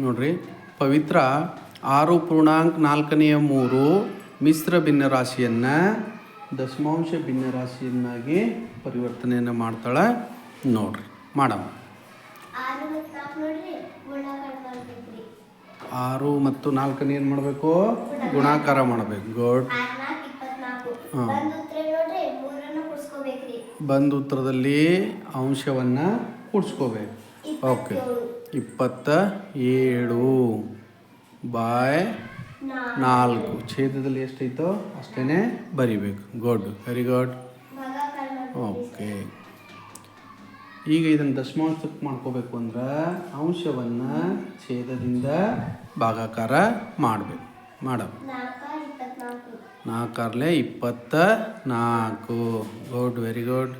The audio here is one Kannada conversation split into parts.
ನೋಡ್ರಿ ಪವಿತ್ರ ಆರು ಪೂರ್ಣಾಂಕ ನಾಲ್ಕನೆಯ ಮೂರು ಮಿಶ್ರ ಭಿನ್ನರಾಶಿಯನ್ನು ದಶಮಾಂಶ ಭಿನ್ನರಾಶಿಯನ್ನಾಗಿ ಪರಿವರ್ತನೆಯನ್ನು ಮಾಡ್ತಾಳೆ ನೋಡ್ರಿ ಮಾಡಮ್ಮ. ಆರು ಮತ್ತು ನಾಲ್ಕನೇ ಏನು ಮಾಡಬೇಕು? ಗುಣಾಕಾರ. ಮಾಡಬೇಕು ಗುಡ್. ಹಾಂ. ಬಂದು ಉತ್ತರದಲ್ಲಿ ಅಂಶವನ್ನು ಕೂಡಿಸ್ಕೋಬೇಕು. ಓಕೆ. ಇಪ್ಪತ್ತ ಏಳು ಬಾಯ್ ನಾಲ್ಕು. ಛೇದದಲ್ಲಿ ಎಷ್ಟೈತೋ ಅಷ್ಟೇ ಬರಿಬೇಕು. ಗುಡ್ ವೆರಿ ಗುಡ್ ಓಕೆ ಈಗ ಇದನ್ನು ದಶಮಾಂಶಕ್ಕೆ ಮಾಡ್ಕೋಬೇಕು ಅಂದ್ರೆ ಅಂಶವನ್ನು ಛೇದದಿಂದ ಭಾಗಾಕಾರ ಮಾಡಬೇಕು. ಇಪ್ಪತ್ನಾಲ್ಕು ನಾಲ್ಕಾರ್ಲೆ ಇಪ್ಪತ್ತ ನಾಲ್ಕು ಗುಡ್ ವೆರಿ ಗುಡ್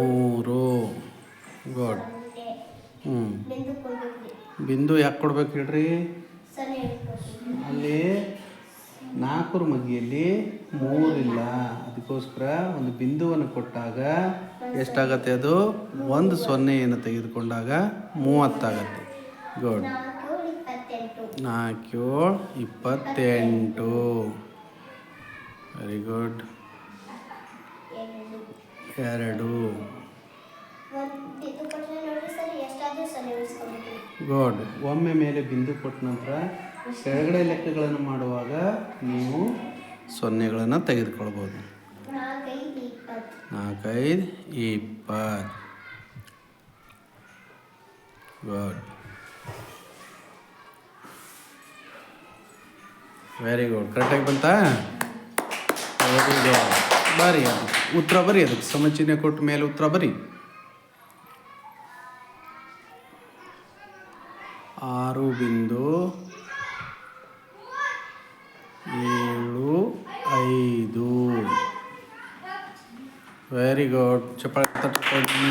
ಮೂರು. ಗುಡ್ ಹ್ಞೂ ಬಿಂದು ಯಾಕೆ ಕೊಡ್ಬೇಕು ಹೇಳ್ರಿ? ಅಲ್ಲಿ ನಾಲ್ಕರ ಮಗಿಯಲ್ಲಿ ಮೂರಿಲ್ಲ. ಅದಕ್ಕೋಸ್ಕರ ಒಂದು ಬಿಂದುವನ್ನು ಕೊಟ್ಟಾಗ ಎಷ್ಟಾಗತ್ತೆ ಅದು? ಒಂದು ಸೊನ್ನೆಯನ್ನು ತೆಗೆದುಕೊಂಡಾಗ ಮೂವತ್ತಾಗತ್ತೆ. ಗುಡ್ ನಾಲ್ಕು ಇಪ್ಪತ್ತೆಂಟು. ವೆರಿ ಗುಡ್ ಎರಡು ಎರಡು ಒಂದು ಬಿಂದು ಕೊಟ್ಟರೆ ನೋಡ್ರಿ ಸರ್ ಎಷ್ಟಾದ್ರೂ ಸೊನ್ನೆ ಉಳಿಸ್ಕೊಬೇಕ್ರಿ ಗುಡ್. ಒಮ್ಮೆ ಮೇಲೆ ಬಿಂದು ಕೊಟ್ಟ ನಂತರ ಕೆಳಗಡೆ ಲೆಕ್ಕಗಳನ್ನು ಮಾಡುವಾಗ ನೀವು ಸೊನ್ನೆಗಳನ್ನು ತೆಗೆದುಕೊಳ್ಬೋದು. ನಾಲ್ಕೈದು ಇಪ್ಪತ್ತು. ಗಾಡ್. ವೆರಿ ಗುಡ್ ಕರೆಕ್ಟಾಗಿ ಬಂತಾ? ವೆರಿ ಗುಡ್ ಬರಿ. ಅದು ಉತ್ತರ ಬರೀ. ಅದಕ್ಕೆ ಸಮಚಿಹ್ನೆ ಕೊಟ್ಟ ಮೇಲೆ ಉತ್ತರ ಬರಿ. ಆರು ಬಿಂದು ಏಳು ಐದು ವೆರಿ ಗುಡ್ ಚಪ್ಪಾಳೆ ತಟ್ಕೊಳ್ಳಿ